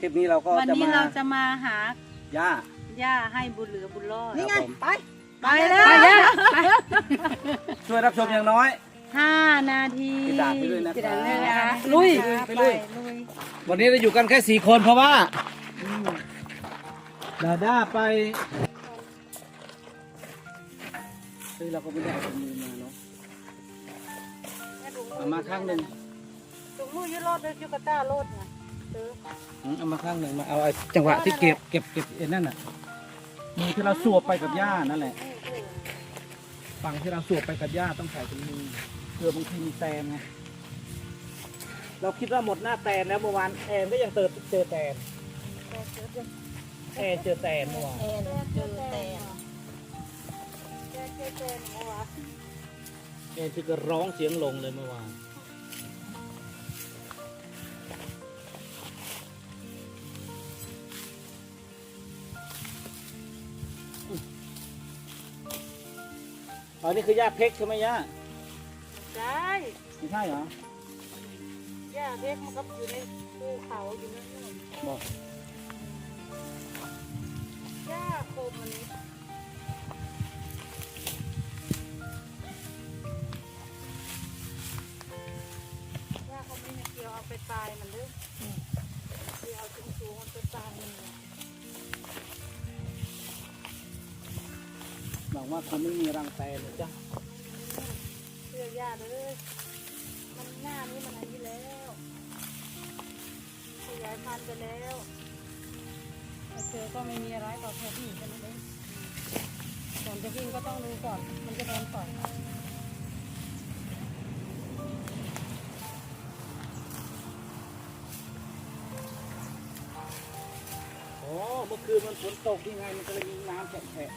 คลิปนี้เราก็วันจะนี้มาเราจะมาหาย่า ย่าให้บุญเหลือบุญรอดนี่ไง ครับผม ไป ไปแล้วไปย่าช่วยรับชมอย่างน้อยห้านาทีติดตามไปด้วยนะติดตามด้วยคนะรับคะลุยไปไปลุย ลุย วันนี้เราอยู่กันแค่สี่คนเพราะว่าดาด้าไปเฮ้ยเราก็ไม่ได้เอาถุงมือมาเนาะเอามาข้างหนึ่ง ถุงมือยืดรอดด้วยยูกาต้ารอดไงเอออืมเอามาข้างหนึ่งมาเอาไอ้จังหวะที่เก็บเก็บเก็บไอ้นั่นน่ะมือที่เราสวบไปกับหญ้านั่นแหละฝั่งที่เราสวบไปกับหญ้าต้องใส่ถุงมือเผื่อบางทีมีแตนไงเราคิดว่าหมดหน้าแตนแล้วเมื่อวานแอนก็ยังเจอเจอแตนแอนเจอแตนเมื่อวานแอนเจอแต่แกเจอเจอหนูวะแอนที่ก็ร้องเสียงลงเลยเมื่อวาน อ๋อนี่คือย่าเพกใช่ไหมย่าใช่ไม่ใช่เหรอย่าเพชรมันก็อยู่ในภูเขาอยู่นั่นนู่นบอกย่าโคมอันนี้ย่าเขาไม่ให้เกี่ยวเอาไปตายมันเด้ออเกี่ยวเอาสูงๆมันไปตายมันเนี่ย หวังว่าคงไม่มีรังแตนเลยจ้ะเชื่อย่าเลยมันหน้านี้มันอันนี้แล้วขยายพันธุ์ไปแล้วเจอก็ไม่มีอะไรต่อแค่ที่กันนั่นเองก่อนจะวิ่งก็ต้องดูก่อน มันจะโดนต่อยโอ้เมื่อคืนมันฝนตกยังไง มันก็เลยมีน้ำแฉะ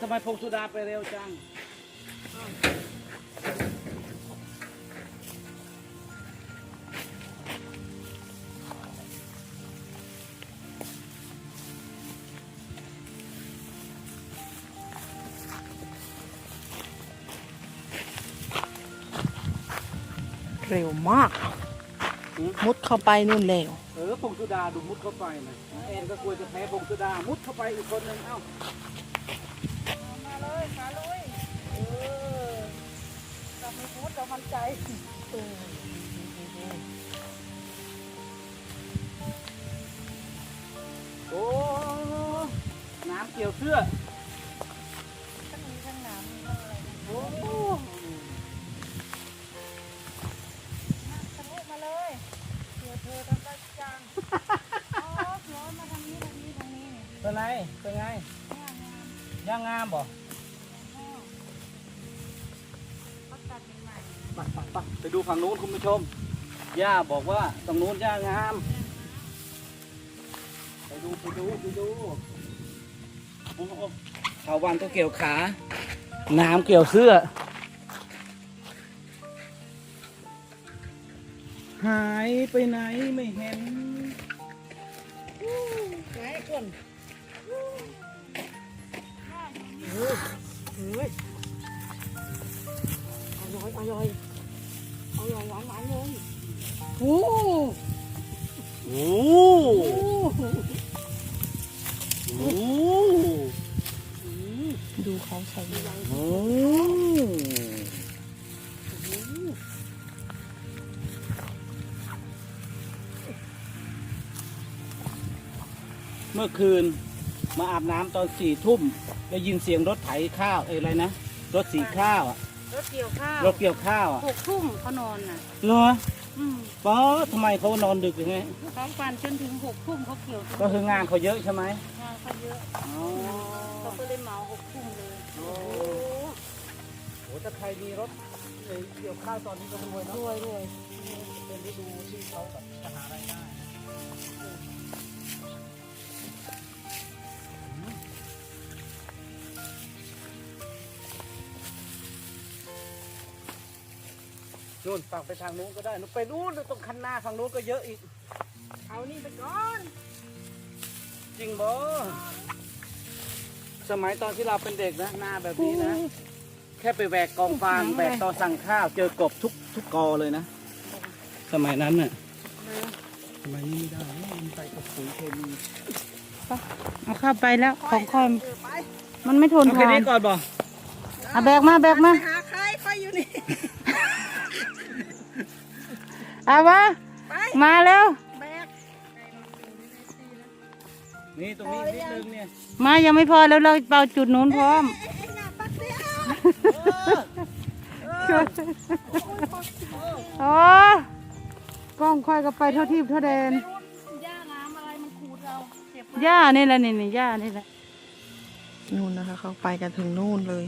ทำไมพงสุดาไปเร็วจัง เร็วมากมุดเข้าไปนู่นแล้ว เออพงสุดาดูมุดเข้าไปนะแอนก็กลัวจะแพ้พงสุดามุดเข้าไปอีกคนหนึ่งเอ้ามา ม่พูดเรามั่นใจโอ้น้ำเกี่ยวเสื้อทั้งนี้ทั้งหนามมีทั้งอะไรโอ้ทะลุมาเลยเดี๋ยวเธอทำได้จังอ๋อเสือมาทางนี้ทางนี้ทางนี้นี่เป็นไงเป็นไงงามงามย่างงามบ่ ไปไปไปไปดูฝั่งนู้นคุณผู้ชม ย่าบอกว่าตรงนู้นย่างาม ไปดูไปดูไปดูโอ้โหเขาวันก็เกี่ยวขา น้ำเกี่ยวเสื้อ หายไปไหนไม่เห็น ไหนคน เมื่อคืนมาอาบน้ำตอนสี่ทุ่มได้ยินเสียงรถไถข้าวเอ้ยอะไรนะ รถสีข้าวอะรถเกี่ยวข้าวรถเกี่ยวข้าวอะหกทุ่มเขานอนน่ะ เหรออืมป๊อดทำไมเขานอนดึกอย่างไงเขาฟันจนถึงหกทุ่มเขาเกี่ยวถึงก็คืองานเขาเยอะใช่ไหมงานเขาเยอะอ๋อเขาก็เลยเหมาหกทุ่มเลย โอ้โหถ้าใครมีรถเกี่ยวข้าวตอนนี้ก็รวยเนาะรวยรวยเป็นฤดูที่เขาแบบจะหารายได้นู่นฝั่งไปทางนู้นก็ได้นู่นไปนู้นตรงคันหน้าฝั่งนู้นก็เยอะอีก เอานี่ไปก่อน จริงบ่ สมัยตอนที่เราเป็นเด็กนะหน้าแบบนี้นะ แค่ไปแหวกกองฟางแหวกตอสั่งข้าวเจอกบทุกทุกกอเลยนะ สมัยนั้นน่ะสมัยนี้ไม่ได้มันใส่กับปุ๋ยเคมีเอาเข้าไปแล้วของคอมมันไม่ทนเอาทแค่านนี้ก่อนบ่เอาแบกมาแบกมาหาใครคอยอยู่นี่เอาวะไปมาแล้ว นี่ตรงนี้นิดนึงเนี่ยมายังไม่พอแล้วเราเป่าจุดนู้นพร้อมเอ็งอะปักเดียวโอ้กล้องค่อยก็ไปเท่าที่เท่าแดนย่าน้ำอะไรมันขูดเราเจ็บย่านี่แหละนี่นี่ย่านี่แหละนู่นนะคะ เขาไปกันถึงนู่นเลย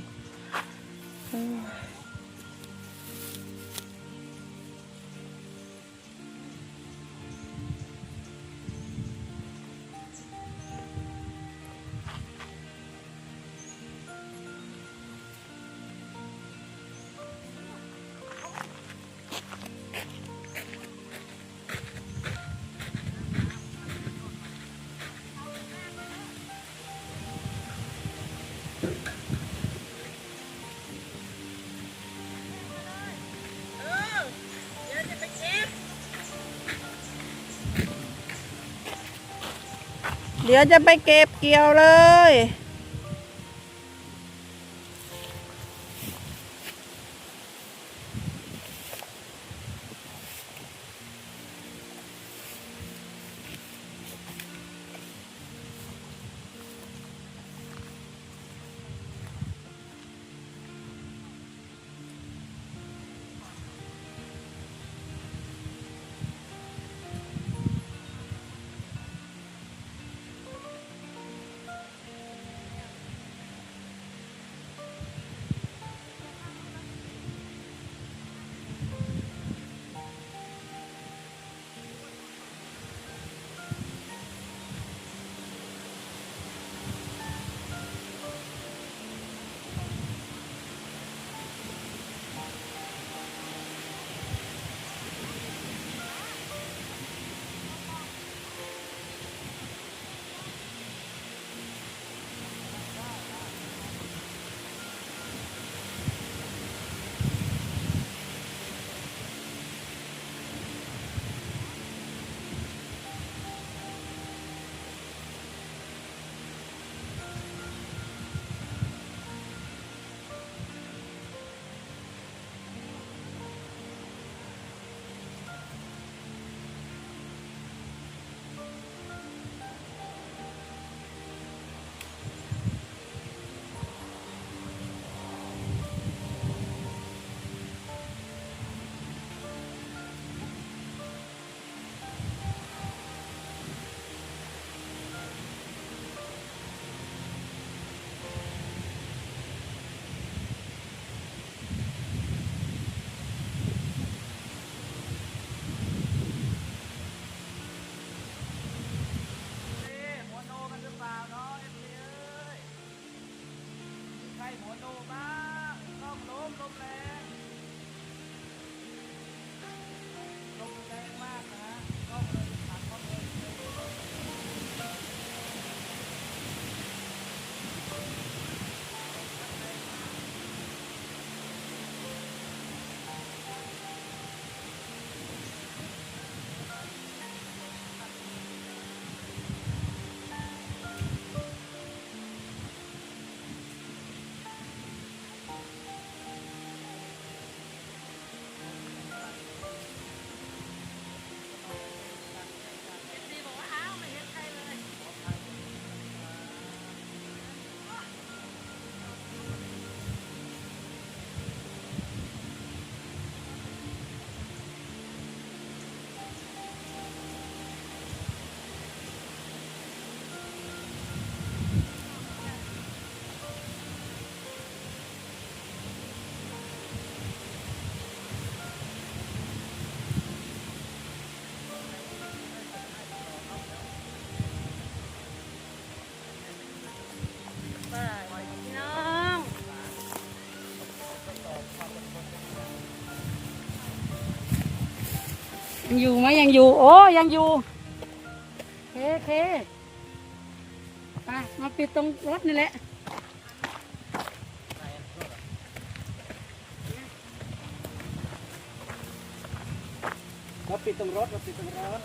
ดี๋ยวจะไปเก็บเกี่ยวเลย ต้ ยังอยู่ไหมยังอยู่ โอ้ยังอยู่เคเคไปมาปิดตรงรถนี่แหละเราปิดตรงรถเราปิดตรงรถ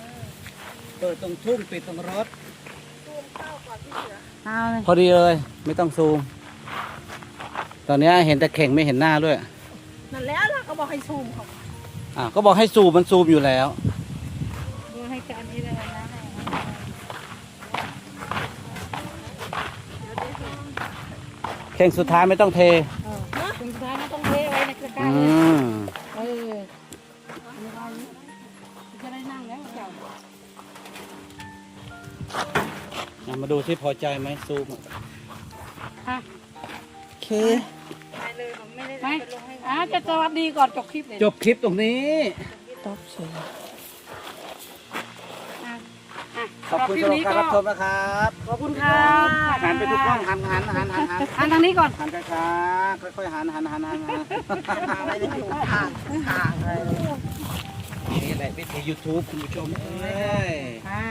เปิดตรงทุ่งปิดตรงรถเอาเลยพอดีเลย ไม่ต้องซูม ตอนนี้เห็นแต่เข่งไม่เห็นหน้าด้วย นั่นแล้วล่ะก็บอกให้ซูมเขา อะก็บอกให้ซูมมันซูมอยู่แล้ว ดูให้กันนี้เลยนะให้เข่งสุดท้ายไม่ต้องเท เออคุณสุดท้ายไม่ต้องเทไว้ในกระกาอืเลยม เอออันนี้เอาอย่างนี้จะได้นั่งแล้วเจ้าอะมาดูที่พอใจไหมซูมอะอะโอเค ไป อะจะสวัสดีก่อนจบคลิปเลยจบคลิปตรงนี้ตอบเสียงอะอะขอบคุณคสำหรับนี้การก็รับชมนะครับขอบคุณครับหันไปทุกกล้องหันหันหันหันหันหันทางนี้ก่อน หันช้าๆค่อยๆหันหันหันหันหันอะไรจะอยู่ห่างห่างอะไรนี่แหละวิธียูทูบคุณผู้ชมเอ้ย ใช่